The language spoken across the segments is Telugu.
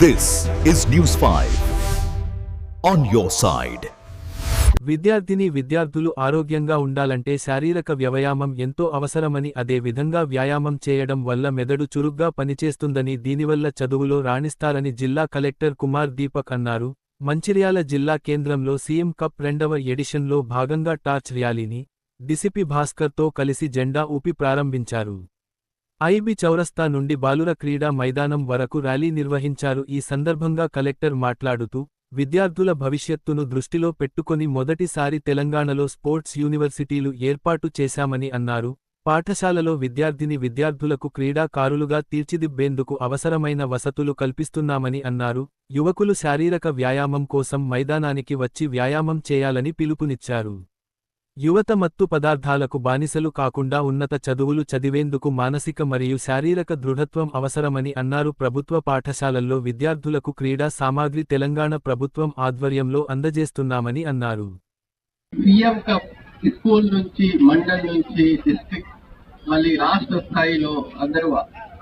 This is news five on your side విద్యార్థిని విద్యార్థులు ఆరోగ్యంగా ఉండాలంటే శారీరక వ్యాయామం ఎంతో అవసరమని అదే విధంగా వ్యాయామం చేయడం వల్ల మెదడు చురుగ్గా పనిచేస్తుందని దీనివల్ల చదువులో రాణిస్తారని జిల్లా కలెక్టర్ కుమార్ దీపక్ అన్నారు. మంచిర్యాల జిల్లా కేంద్రంలో సీఎం కప్ రెండవ ఎడిషన్లో భాగంగా టార్చ్ ర్యాలీని డిసిపి భాస్కర్తో కలిసి జెండా ఊపి ప్రారంభించారు. ఐబి చౌరస్తా నుండి బాలుర క్రీడా మైదానం వరకు ర్యాలీ నిర్వహించారు. ఈ సందర్భంగా కలెక్టర్ మాట్లాడుతూ విద్యార్థుల భవిష్యత్తును దృష్టిలో పెట్టుకొని మొదటిసారి తెలంగాణలో స్పోర్ట్స్ యూనివర్సిటీలు ఏర్పాటు చేశామని అన్నారు. పాఠశాలలో విద్యార్థిని విద్యార్థులకు క్రీడాకారులుగా తీర్చిదిబ్బేందుకు అవసరమైన వసతులు కల్పిస్తున్నామని అన్నారు. యువకులు శారీరక వ్యాయామం కోసం మైదానానికి వచ్చి వ్యాయామం చేయాలని పిలుపునిచ్చారు. యువత మత్తు పదార్థాలకు బానిసలు కాకుండా ఉన్నత చదువులు చదివేందుకు మానసిక మరియు శారీరక దృఢత్వం అవసరమని అన్నారు ప్రభుత్వ పాఠశాలల్లో విద్యార్థులకు క్రీడా సామాగ్రి తెలంగాణ ప్రభుత్వం ఆధ్వర్యంలో అందజేస్తున్నామని అన్నారు. సీఎం కప్ స్కూల్ నుంచి మండల్ నుంచి డిస్ట్రిక్ట్ మళ్ళీ రాష్ట్ర స్థాయిలో అందరూ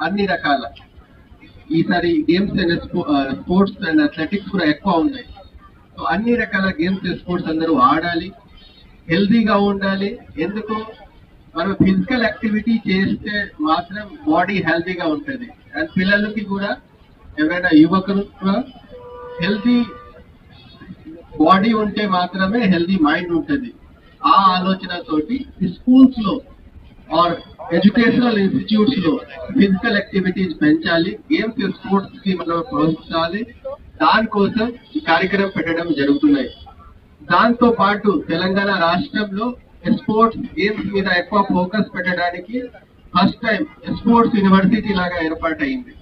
అన్ని రకాల ఈసారి games and sports and athletics కూడా ఎక్కువ ఉన్నాయి. సో అన్ని రకాల గేమ్స్ అండ్ స్పోర్ట్స్ అందరూ ఆడాలి. హెల్దీగా ఉండాలి. ఎందుకు? మనం ఫిజికల్ యాక్టివిటీ చేస్తే మాత్రం బాడీ హెల్దీగా ఉంటుంది. అండ్ పిల్లలకి కూడా ఎవరైనా యువకులు కూడా హెల్తీ బాడీ ఉంటే మాత్రమే హెల్దీ మైండ్ ఉంటుంది. ఆ ఆలోచనతోటి స్కూల్స్లో ఆర్ ఎడ్యుకేషనల్ ఇన్స్టిట్యూట్స్లో ఫిజికల్ యాక్టివిటీస్ పెంచాలి. గేమ్స్ స్పోర్ట్స్కి మనం ప్రోత్సహించాలి. దానికోసం ఈ కార్యక్రమం పెట్టడం జరుగుతున్నాయి. దాంతో పాటు తెలంగాణ రాష్ట్రంలో స్పోర్ట్స్ గేమ్స్ మీద ఎక్కువ ఫోకస్ పెట్టడానికి ఫస్ట్ టైం స్పోర్ట్స్ యూనివర్సిటీ లాగా ఏర్పాటైంది.